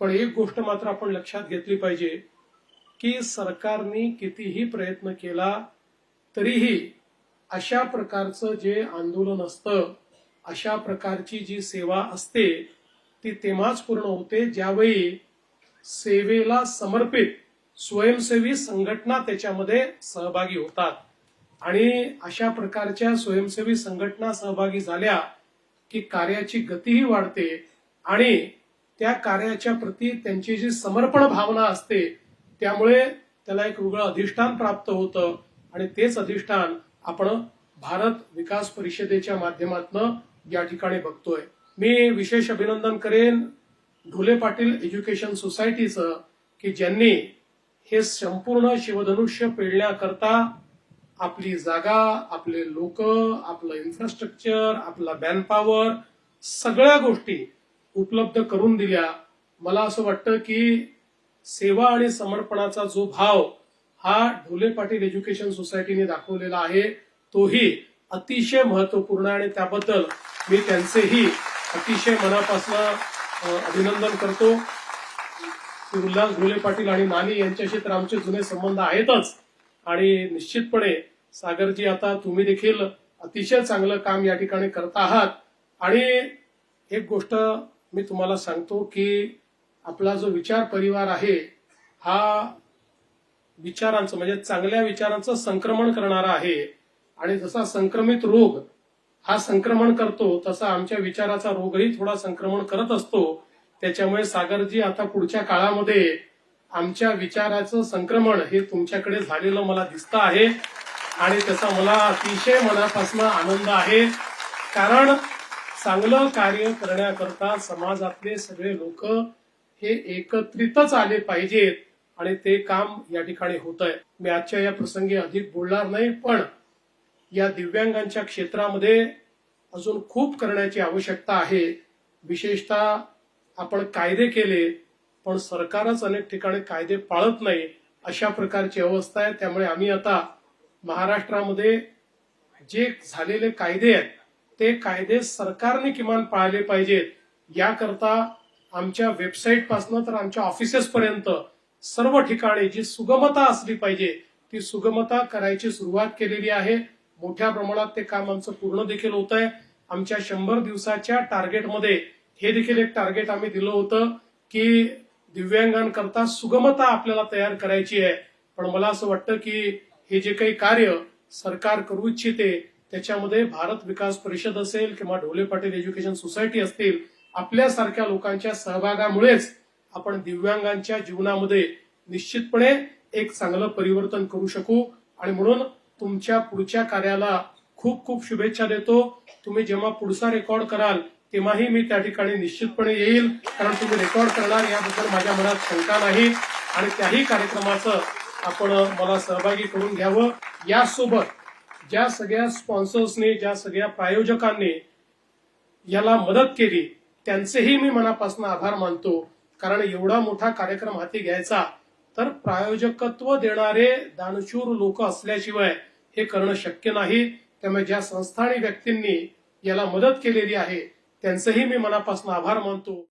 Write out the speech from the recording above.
पण एक गोष्ट मात्र आपण लक्षात घेतली पाहिजे की सरकारने कितीही प्रयत्न केला तरीही अशा प्रकारचं जे आंदोलन असतं अशा प्रकारची जी सेवा असते ती तेव्हाच पूर्ण होते ज्यावेळी सेवेला समर्पित स्वयंसेवी संघटना त्याच्यामध्ये सहभागी होतात. आणि अशा प्रकारच्या स्वयंसेवी संघटना सहभागी झाल्या की कार्याची गतीही वाढते आणि त्या कार्याच्या प्रती त्यांची जी समर्पण भावना असते त्यामुळे त्याला एक वेगळं अधिष्ठान प्राप्त होतं. आणि तेच अधिष्ठान आपण भारत विकास परिषदेच्या माध्यमातून या ठिकाणी बघतोय. मी विशेष अभिनंदन करेन ढोले पाटील एज्युकेशन सोसायटीचं की ज्यांनी हे संपूर्ण शिवधनुष्य पेळण्याकरता आपली जागा आपले लोक आपलं इन्फ्रास्ट्रक्चर आपला मॅनपॉवर सगळ्या गोष्टी उपलब्ध करून दिल्या. मला असं वाटतं की सेवा आणि समर्पणाचा जो भाव हा ढोले पाटील एज्युकेशन सोसायटीने दाखवलेला आहे तोही अतिशय महत्त्वपूर्ण आणि त्याबद्दल मी त्यांचेही अतिशय मनापासून अभिनंदन करतो. की उल्हास ढोले पाटील आणि नानी यांच्याशी तर आमचे जुने संबंध आहेतच. आणि निश्चितपणे सागरजी आता तुम्ही देखील अतिशय चांगलं काम या ठिकाणी करत आहात. आणि एक गोष्ट मी तुम्हाला सांगतो की आपला जो विचार परिवार आहे हा विचारांचं म्हणजे चांगल्या विचारांचं संक्रमण करणारा आहे. आणि जसा संक्रमित रोग हा संक्रमण करतो तसा आमच्या विचाराचा रोगही थोडा संक्रमण करत असतो. त्याच्यामुळे सागरजी आता पुढच्या काळामध्ये आमच्या विचाराचं संक्रमण हे तुमच्याकडे झालेलं मला दिसतं आहे. आणि त्याचा मला अतिशय मनापासून आनंद आहे. कारण चांगलं कार्य करण्याकरता समाजातले सगळे लोक हे एकत्रितच आले पाहिजेत आणि ते काम या ठिकाणी होत आहे मी आजच्या या प्रसंगी अधिक बोलणार नाही पण या दिव्यांगांच्या क्षेत्रामध्ये अजून खूप करण्याची आवश्यकता आहे. विशेषतः आपण कायदे केले पण सरकारच अनेक ठिकाणी कायदे पाळत नाही अशा प्रकारची अवस्था आहे. त्यामुळे आम्ही आता महाराष्ट्रामध्ये जे झालेले कायदे आहेत ते कायदे सरकारने किमान पाळले पाहिजेत. याकरता आमच्या वेबसाईटपासून तर आमच्या ऑफिसेस पर्यंत सर्व ठिकाणी जी सुगमता असली पाहिजे ती सुगमता करायची सुरुवात केलेली आहे. मोठ्या प्रमाणात ते काम आमचं पूर्ण देखील होत आहे आमच्या शंभर दिवसाच्या टार्गेटमध्ये हे देखील एक टार्गेट आम्ही दिलं होतं की दिव्यांगांकरता सुगमता आपल्याला तयार करायची आहे. पण मला असं वाटतं की हे जे काही कार्य सरकार करू इच्छिते त्याच्यामध्ये भारत विकास परिषद असेल किंवा ढोले पाटील एज्युकेशन सोसायटी असतील आपल्यासारख्या लोकांच्या सहभागामुळेच आपण दिव्यांगांच्या जीवनामध्ये निश्चितपणे एक चांगलं परिवर्तन करू शकू. आणि म्हणून तुमच्या पुढच्या कार्याला खूप खूप शुभेच्छा देतो. तुम्ही जेव्हा पुढचा रेकॉर्ड कराल तेव्हाही मी त्या ठिकाणी निश्चितपणे येईल कारण तुम्ही रेकॉर्ड करणार याबद्दल माझ्या मनात शंका नाही. आणि त्याही कार्यक्रमाचं आपण मला सहभागी करून घ्यावं. यासोबत ज्या सगळ्या स्पॉन्सर्सने ज्या सगळ्या प्रायोजकांनी याला मदत केली त्यांचेही मी मनापासून आभार मानतो. कारण एवढा मोठा कार्यक्रम हाती घ्यायचा तर प्रायोजकत्व देणारे दानशूर लोक असल्याशिवाय हे करणं शक्य नाही. त्यामुळे ज्या संस्था आणि व्यक्तींनी याला मदत केलेली आहे त्यांचेही मी मनापासून आभार मानतो.